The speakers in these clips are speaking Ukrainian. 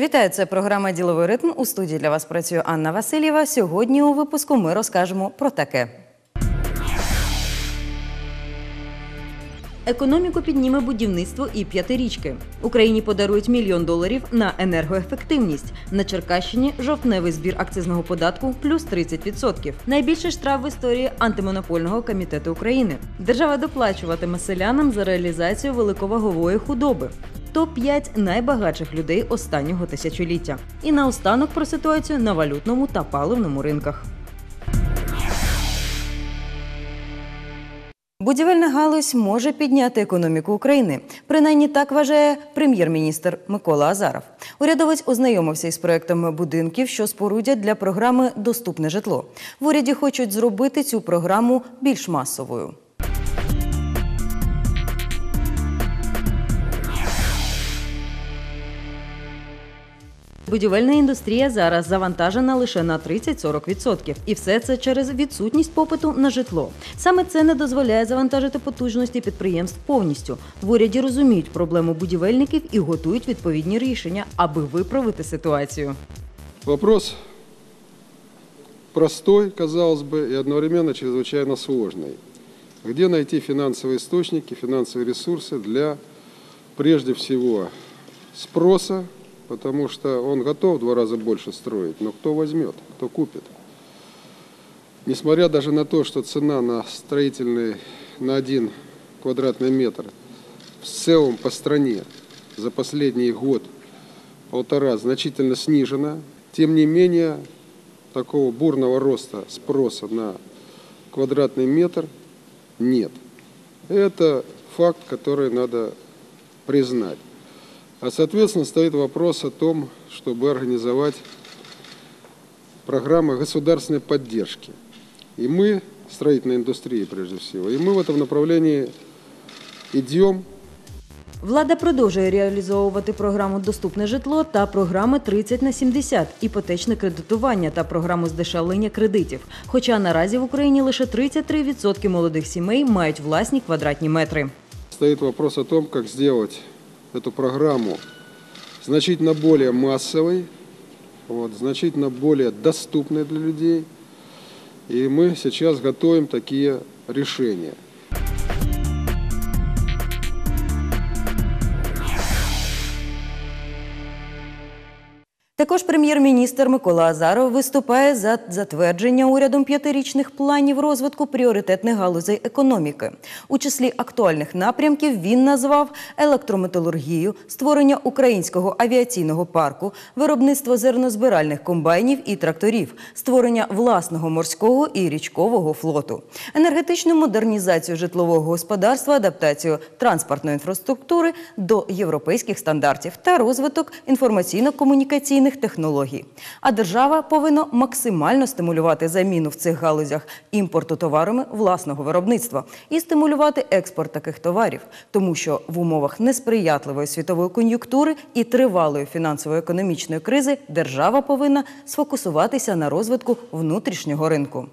Вітаю, це програма Діловий ритм. У студії для вас працює Анна Васильєва. Сьогодні у випуску ми розкажемо про таке. Економіку підніме будівництво і п'ятирічки. Україні подарують мільйон доларів на енергоефективність. На Черкащині жовтневий збір акцизного податку плюс 30%. Найбільший штраф в історії антимонопольного комітету України. Держава доплачуватиме селянам за реалізацію великовагової худоби. Топ-5 найбагатших людей останнього тисячоліття. І наостанок про ситуацію на валютному та паливному ринках. Будівельна галузь може підняти економіку України. Принаймні так вважає прем'єр-міністр Микола Азаров. Урядовець ознайомився із проектом будинків, що спорудять для програми Доступне житло. В уряді хочуть зробити цю програму більш масовою. Будівельна індустрія зараз завантажена лише на 30-40%. І все це через відсутність попиту на житло. Саме це не дозволяє завантажити потужності підприємств повністю. В уряді розуміють проблему будівельників і готують відповідні рішення, аби виправити ситуацію. Вопрос простой, казалось бы, и одновременно чрезвычайно сложный. Где найти финансовые источники, финансовые ресурсы для, прежде всего, спроса, потому что он готов в два раза больше строить, но кто возьмет, кто купит? Несмотря даже на то, что цена на строительный, на один квадратный метр в целом по стране за последний год полтора значительно снижена, тем не менее такого бурного роста спроса на квадратный метр нет. Это факт, который надо признать. А соответственно стоит вопрос о том, чтобы организовать программы государственной поддержки. И мы, строительной индустрии прежде всего, и мы в этом направлении идем, Влада продовжує реалізовувати програму Доступне житло та програми 30 на 70, іпотечне кредитування та програму здешевлення кредитів. Хоча наразі в Україні лише 33% молодих сімей мають власні квадратні метри. стоит вопрос о том, как сделать эту программу значительно более массовой, вот, значительно более доступной для людей. И мы сейчас готовим такие решения. Також прем'єр-міністр Микола Азаров виступає за затвердження урядом п'ятирічних планів розвитку пріоритетних галузей економіки. У числі актуальних напрямків він назвав електрометалургію, створення українського авіаційного парку, виробництво зернозбиральних комбайнів і тракторів, створення власного морського і річкового флоту, енергетичну модернізацію житлового господарства, адаптацію транспортної інфраструктури до європейських стандартів та розвиток інформаційно-комунікаційних технологій. А держава повинна максимально стимулювати заміну в цих галузях імпорту товарами власного виробництва і стимулювати експорт таких товарів, тому що в умовах несприятливої світової кон'юнктури і тривалої фінансово-економічної кризи держава повинна сфокусуватися на розвитку внутрішнього ринку.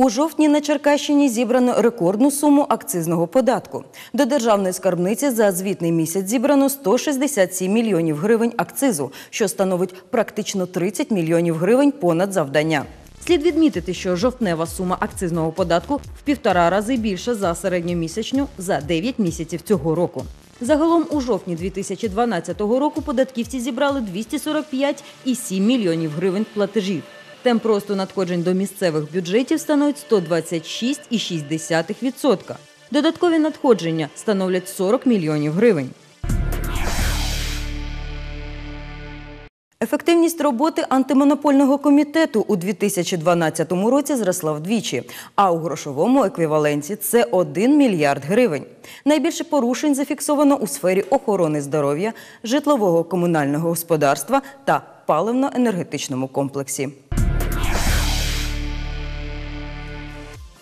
У жовтні на Черкащині зібрано рекордну суму акцизного податку. До державної скарбниці за звітний місяць зібрано 167 мільйонів гривень акцизу, що становить практично 30 мільйонів гривень понад завдання. Слід відмітити, що жовтнева сума акцизного податку в півтора рази більша за середньомісячну за 9 місяців цього року. Загалом у жовтні 2012 року податківці зібрали 245,7 мільйонів гривень платежів. Темп росту надходжень до місцевих бюджетів становить 126,6%. Додаткові надходження становлять 40 мільйонів гривень. Ефективність роботи антимонопольного комітету у 2012 році зросла вдвічі, а у грошовому еквіваленті це 1 мільярд гривень. Найбільше порушень зафіксовано у сфері охорони здоров'я, житлового комунального господарства та паливно-енергетичному комплексі.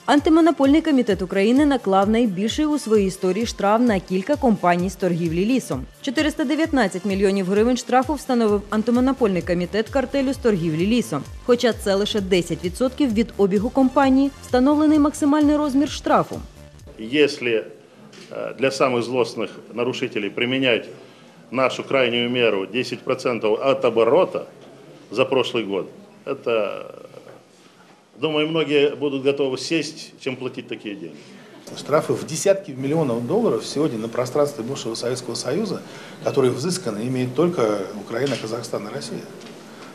Антимонопольний комітет України наклав найбільший у своїй історії штраф на кілька компаній з торгівлі лісом. 419 мільйонів гривень штрафу встановив антимонопольний комітет картелю з торгівлі лісом. Хоча це лише 10% від обігу компанії, встановлений максимальний розмір штрафу. если э, для самых злостных нарушителей применять нашу крайнюю меру 10% от оборота за прошлый год, это, думаю, многие будут готовы сесть, чем платить такие деньги. Штрафы в десятки миллионов долларов сегодня на пространстве бывшего Советского Союза, которые взысканы, имеют только Украина, Казахстан и Россия.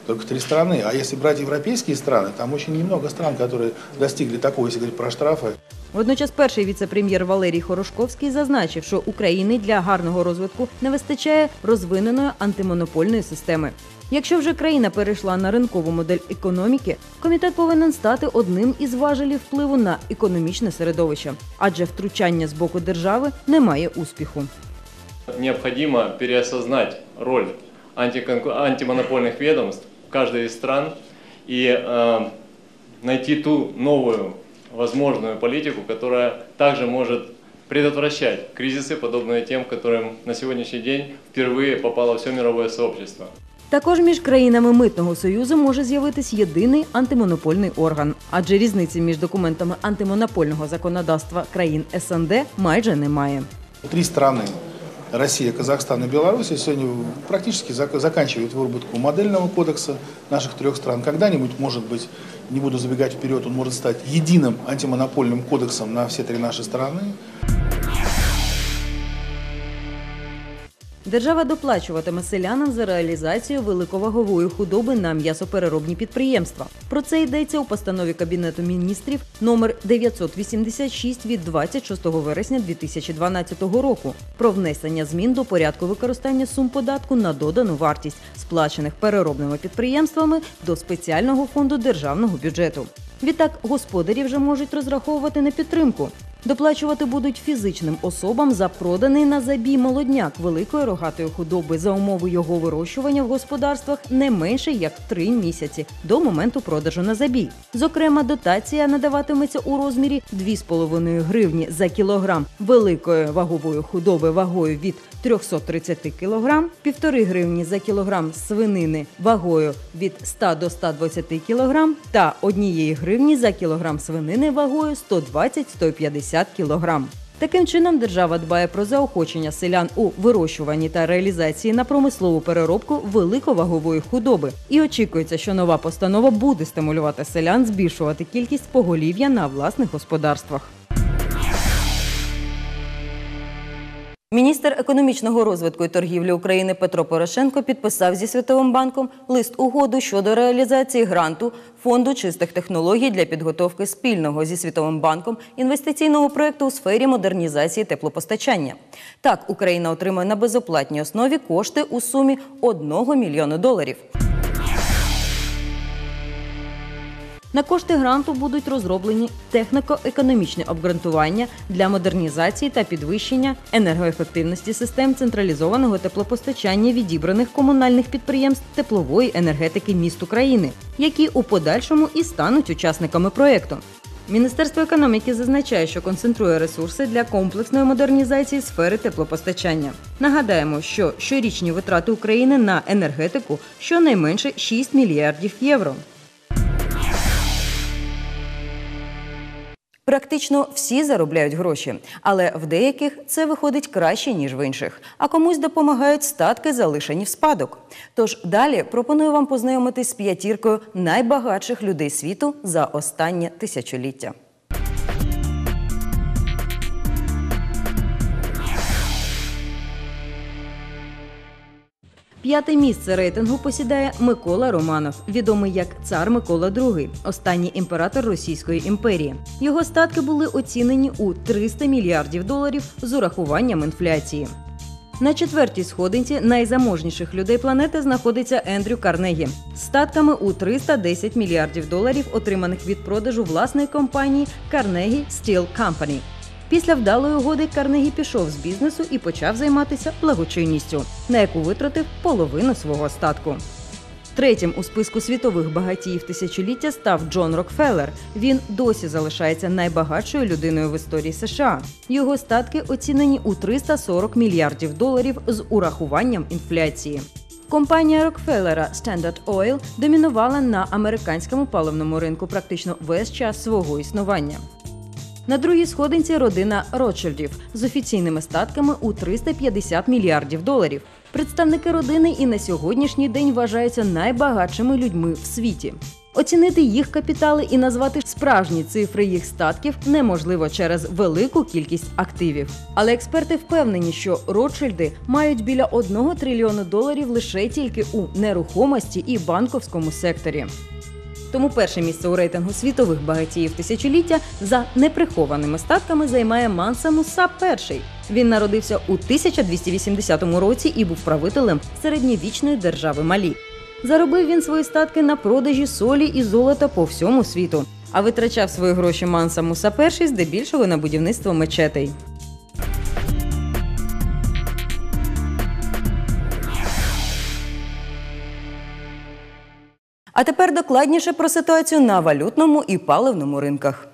Только три страны. А если брать европейские страны, там очень немного стран, которые достигли такого, если говорить про штрафы. Водночас перший віце-прем'єр Валерій Хорошковський зазначив, що Україні для гарного розвитку не вистачає розвиненої антимонопольної системи. Якщо вже країна перейшла на ринкову модель економіки, комітет повинен стати одним із важелів впливу на економічне середовище, адже втручання з боку держави не має успіху. Необходимо переосознать роль антиконку- антимонопольных ведомств в каждой из стран и э, найти ту новую возможную политику, которая также может предотвращать кризисы, подобные тем, которым на сегодняшний день впервые попало все мировое сообщество. Також між країнами митного союзу може з'явитись єдиний антимонопольний орган, адже різниці між документами антимонопольного законодавства країн СНД майже немає. Три страны, Россия, Казахстан и Беларусь, сегодня практически зак- заканчивают выработку модельного кодекса наших трех стран. Когда-нибудь, может быть, не буду забегать вперед, он может стать единым антимонопольным кодексом на все три наши страны. Держава доплачуватиме селянам за реалізацію великовагової худоби на м'ясопереробні підприємства. Про це йдеться у постанові Кабінету міністрів номер 986 від 26 вересня 2012 року про внесення змін до порядку використання сум податку на додану вартість, сплачених переробними підприємствами до спеціального фонду державного бюджету. Відтак господарі вже можуть розраховувати на підтримку. Доплачувати будуть фізичним особам за проданий на забій молодняк великої рогатої худоби за умови його вирощування в господарствах не менше як три місяці до моменту продажу на забій. Зокрема, дотація надаватиметься у розмірі 2,5 гривні за кілограм великої вагової худоби вагою від 330 кг, 1,5 гривні за кілограм свинини вагою від 100 до 120 кг та 1 гривні за кілограм свинини вагою 120-150 кг. Таким чином, держава дбає про заохочення селян у вирощуванні та реалізації на промислову переробку великовагової худоби. І очікується, що нова постанова буде стимулювати селян збільшувати кількість поголів'я на власних господарствах. Міністр економічного розвитку і торгівлі України Петро Порошенко підписав зі Світовим банком лист угоду щодо реалізації гранту фонду чистих технологій для підготовки спільного зі Світовим банком інвестиційного проєкту у сфері модернізації теплопостачання. Так, Україна отримає на безоплатній основі кошти у сумі 1 мільйону доларів. На кошти гранту будуть розроблені техніко-економічні обґрунтування для модернізації та підвищення енергоефективності систем централізованого теплопостачання відібраних комунальних підприємств теплової енергетики міст України, які у подальшому і стануть учасниками проєкту. Міністерство економіки зазначає, що концентрує ресурси для комплексної модернізації сфери теплопостачання. Нагадаємо, що щорічні витрати України на енергетику щонайменше 6 мільярдів євро. Практично всі заробляють гроші, але в деяких це виходить краще ніж в інших, а комусь допомагають статки, залишені в спадок. Тож далі пропоную вам познайомитись з п'ятіркою найбагатших людей світу за останнє тисячоліття. П'яте місце рейтингу посідає Микола Романов, відомий як цар Микола II, останній імператор Російської імперії. Його статки були оцінені у 300 мільярдів доларів з урахуванням інфляції. На четвертій сходинці найзаможніших людей планети знаходиться Ендрю Карнегі з статками у 310 мільярдів доларів, отриманих від продажу власної компанії Carnegie Steel Company. Після вдалої угоди Карнегі пішов з бізнесу і почав займатися благочинністю, на яку витратив половину свого статку. Третім у списку світових багатіїв тисячоліття став Джон Рокфеллер. Він досі залишається найбагатшою людиною в історії США. Його статки оцінені у 340 мільярдів доларів з урахуванням інфляції. Компанія Рокфеллера Standard Oil домінувала на американському паливному ринку практично весь час свого існування. На другій сходинці родина Ротшильдів з офіційними статками у 350 мільярдів доларів. Представники родини і на сьогоднішній день вважаються найбагатшими людьми в світі. Оцінити їх капітали і назвати справжні цифри їх статків неможливо через велику кількість активів. Але експерти впевнені, що Ротшильди мають біля 1 трильйону доларів лише тільки у нерухомості і банковському секторі. Тому перше місце у рейтингу світових багатіїв тисячоліття за неприхованими статками займає Манса Муса І. Він народився у 1280 році і був правителем середньовічної держави Малі. Заробив він свої статки на продажі солі і золота по всьому світу, а витрачав свої гроші Манса Муса І здебільшого на будівництво мечетей. А тепер докладніше про ситуацію на валютному і паливному ринках.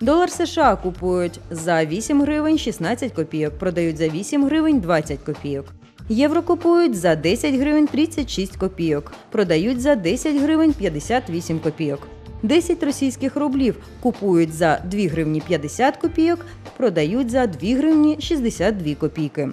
Долар США купують за 8 гривень 16 копійок, продають за 8 гривень 20 копійок. Євро купують за 10 гривень 36 копійок, продають за 10 гривень 58 копійок. 10 російських рублів купують за 2 гривні 50 копійок, продають за 2 гривні 62 копійки.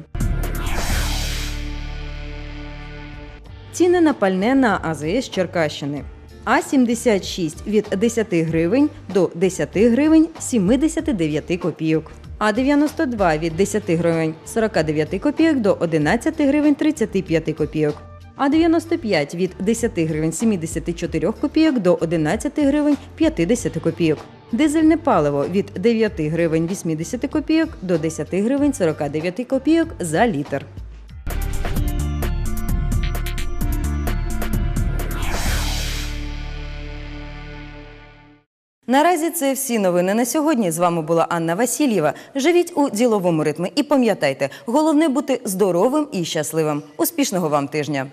Ціни на пальне на АЗС Черкащини. А-76 від 10 гривень до 10 гривень 79 копійок. А-92 від 10 гривень 49 копійок до 11 гривень 35 копійок. А-95 від 10 гривень 74 копійок до 11 гривень 50 копійок. Дизельне паливо від 9 гривень 80 копійок до 10 гривень 49 копійок за літр. Наразі це всі новини на сьогодні. З вами була Анна Васильєва. Живіть у діловому ритмі і пам'ятайте, головне бути здоровим і щасливим. Успішного вам тижня!